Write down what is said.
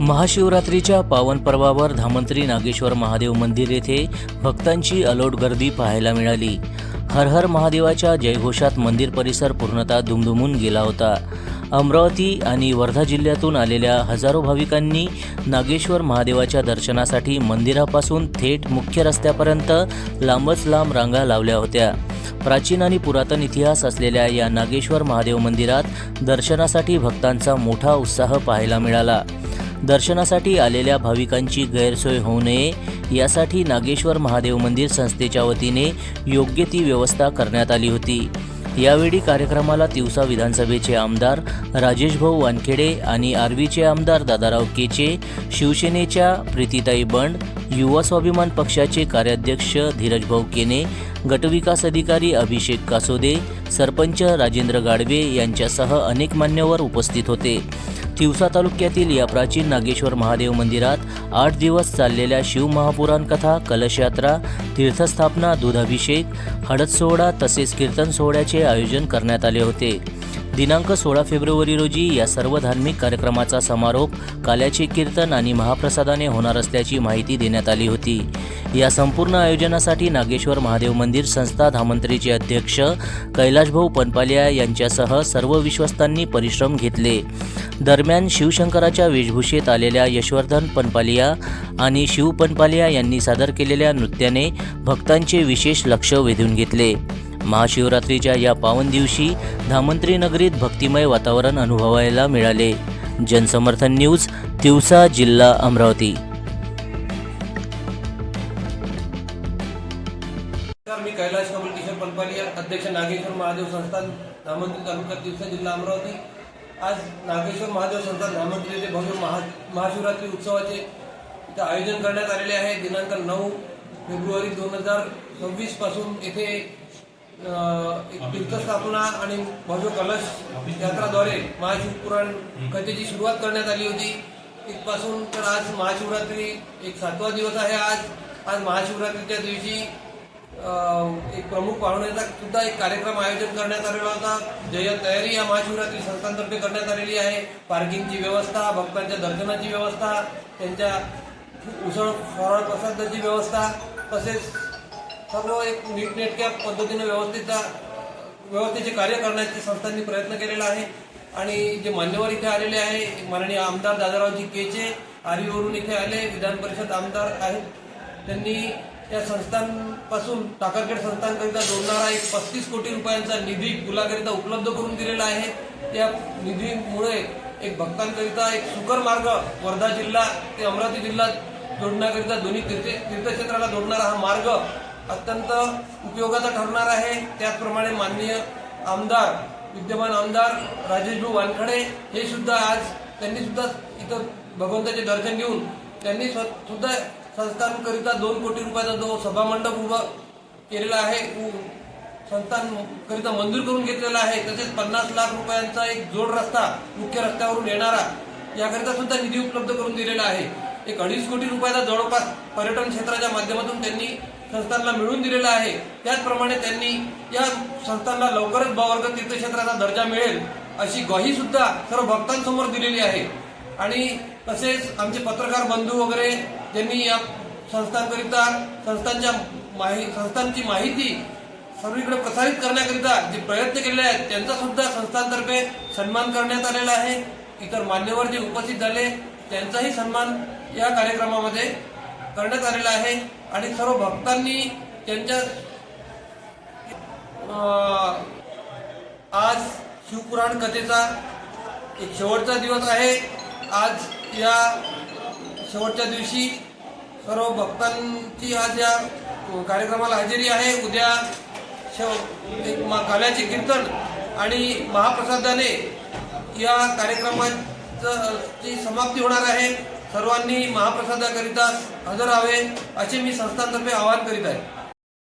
महाशिवरात्रीच्या पावन पर्वावर धामंत्री नागेश्वर महादेव मंदिर येथे भक्तांची अलोट गर्दी पाहायला मिळाली. हर हर महादेवाच्या जयघोषात मंदिर परिसर पूर्णतः दुमदुमून गेला होता. अमरावती आणि वर्धा जिल्ह्यातून आलेल्या हजारो भाविकांनी नागेश्वर महादेवाच्या दर्शनासाठी मंदिरापासून थेट मुख्य रस्त्यापर्यंत लांबच लांब रांगा लावल्या होत्या. प्राचीन आणि पुरातन इतिहास असलेल्या या नागेश्वर महादेव मंदिरात दर्शनासाठी भक्तांचा मोठा उत्साह पाहायला मिळाला. दर्शनासाठी आलेल्या भाविकांची गैरसोय होऊ नये यासाठी नागेश्वर महादेव मंदिर संस्थेच्या वतीने योग्य ती व्यवस्था करण्यात आली होती. यावेळी कार्यक्रमाला तिवसा विधानसभेचे आमदार राजेशभाऊ वानखेडे आणि आर्वीचे आमदार दादाराव केचे शिवसेनेच्या प्रीतीताई बंड युवा स्वाभिमान पक्षाचे कार्याध्यक्ष धीरज भाऊ केने गटविकास अधिकारी अभिषेक कासोदे सरपंच राजेंद्र गाडवे यांच्यासह अनेक मान्यवर उपस्थित होते. तिवसा तालुक्यातील या प्राचीन नागेश्वर महादेव मंदिरात आठ दिवस चाललेल्या शिवमहापुराण कथा कलशयात्रा तीर्थस्थापना दुधाभिषेक हळद सोहळा तसेच कीर्तन सोहळ्याचे आयोजन करण्यात आले होते. दिनांक सोळा फेब्रुवारी रोजी या सर्व धार्मिक कार्यक्रमाचा समारोप काल्याचे कीर्तन आणि महाप्रसादाने होणार असल्याची माहिती देण्यात आली होती. या संपूर्ण आयोजनासाठी नागेश्वर महादेव मंदिर संस्था धामंत्रीचे अध्यक्ष कैलाशभाऊ पनपालिया यांच्यासह सर्व विश्वस्तांनी परिश्रम घेतले. दरम्यान शिवशंकराच्या वेशभूषेत आलेल्या यशवर्धन पनपालिया आणि शिव पनपालिया यांनी सादर केलेल्या नृत्याने भक्तांचे विशेष लक्ष वेधून घेतले. महाशिवरात्रीच्या या पावन दिवशी धामंत्री नगरीत भक्तिमय वातावरण अनुभवायला मिळाले. जनसमर्थन न्यूज तिवसा जिल्हा अमरावती. कैलाश कमल किशोर पंपालिया अध्यक्ष नागेश्वर महादेव संस्थान धामंत्री तालुका तिवसा जिल्हा अमरावती. आज नागेश्वर महादेव संस्थान धामंत्री येथे भव्य महा महाशिवरात्री उत्सवाचे इथं आयोजन करण्यात आलेले आहे. दिनांक नऊ फेब्रुवारी दोन हजार सव्वीसपासून येथे तीर्थस्थापना आणि भव्य कलश यात्राद्वारे महाशिवपुराण कथेची सुरुवात करण्यात आली होती. इथपासून तर आज महाशिवरात्री एक सातवा दिवस आहे आज. आज महाशिवरात्रीच्या दिवशी एक प्रमुख पाहुण्याचा सुद्धा एक कार्यक्रम आयोजन करण्यात आलेला होता. जय तयारी या महाशिवरात्री संस्थांतर्फे करण्यात आलेली आहे. पार्किंगची व्यवस्था भक्तांच्या दर्शनाची व्यवस्था त्यांच्या उसळ फराळ प्रसादाची व्यवस्था तसेच सर्व एक नीटनेटक्या पद्धतीने व्यवस्थित व्यवस्थेचे कार्य करण्याचे संस्थांनी प्रयत्न केलेला आहे. आणि जे मान्यवर इथे आलेले आहे माननीय आमदार दादारावजी केचे आरीवरून इथे आले विधान परिषद आमदार आहेत. त्यांनी या संस्थांपासून टाकरखेड संस्थांकरिता जोडणारा एक पस्तीस कोटी रुपयांचा निधी पुलाकरिता उपलब्ध करून दिलेला आहे. या निधीमुळे एक भक्तांकरिता एक सुकर मार्ग वर्धा जिल्हा ते अमरावती जिल्हा जोडण्याकरिता दोन्ही तीर्थ तीर्थक्षेत्राला जोडणारा हा मार्ग अत्यंत उपयोगाचा ठरणार आहे. त्याचप्रमाणे माननीय आमदार विद्यमान आमदार राजेशभाऊ वानखडे हे सुद्धा आज त्यांनी सुद्धा इथं भगवंताचे दर्शन घेऊन त्यांनी स्व- सुद्धा संस्थांकरिता दोन कोटी रुपयाचा जो सभामंडप उभा केलेला आहे उ- संस्थांकरिता मंजूर करून घेतलेला आहे तसेच पन्नास लाख रुपयांचा एक जोड रस्ता मुख्य रस्त्यावरून येणारा याकरिता सुद्धा निधी उपलब्ध करून दिलेला आहे. एक अडीच कोटी रुपयाचा जवळपास पर्यटन क्षेत्राच्या माध्यमातून त्यांनी संस्थांना मिळवून दिलेला आहे. त्याचप्रमाणे त्यांनी या संस्थांना लवकरच बवर्ग तीर्थक्षेत्राचा दर्जा मिळेल अशी ग्वाही सुद्धा सर्व भक्तांसमोर दिलेली आहे. आणि तसेच आमचे पत्रकार बंधू वगैरे ज्यांनी या संस्थांकरिता संस्थांच्या माहि संस्थांची माहिती सर्वीकडे प्रसारित करण्याकरिता जे प्रयत्न केलेले आहेत त्यांचा सुद्धा संस्थांतर्फे सन्मान करण्यात आलेला आहे. इतर मान्यवर जे उपस्थित झाले त्यांचाही सन्मान या कार्यक्रमामध्ये करण्यात आलेला आहे. आणि सर्व भक्तांनी त्यांच्या आज शिवपुराण कथेचा एक शेवटचा दिवस आहे. आज या शेवटच्या दिवशी सर्व भक्तांची आज या कार्यक्रमाला हजेरी आहे. उद्या शेव एक मा- काल्याचे कीर्तन आणि महाप्रसादाने या कार्यक्रमाचं ची समाप्ती होणार आहे. सर्वांनी महाप्रसादाकरिता हजर राहावे असे मी संस्थांतर्फे आवाहन करीत आहे.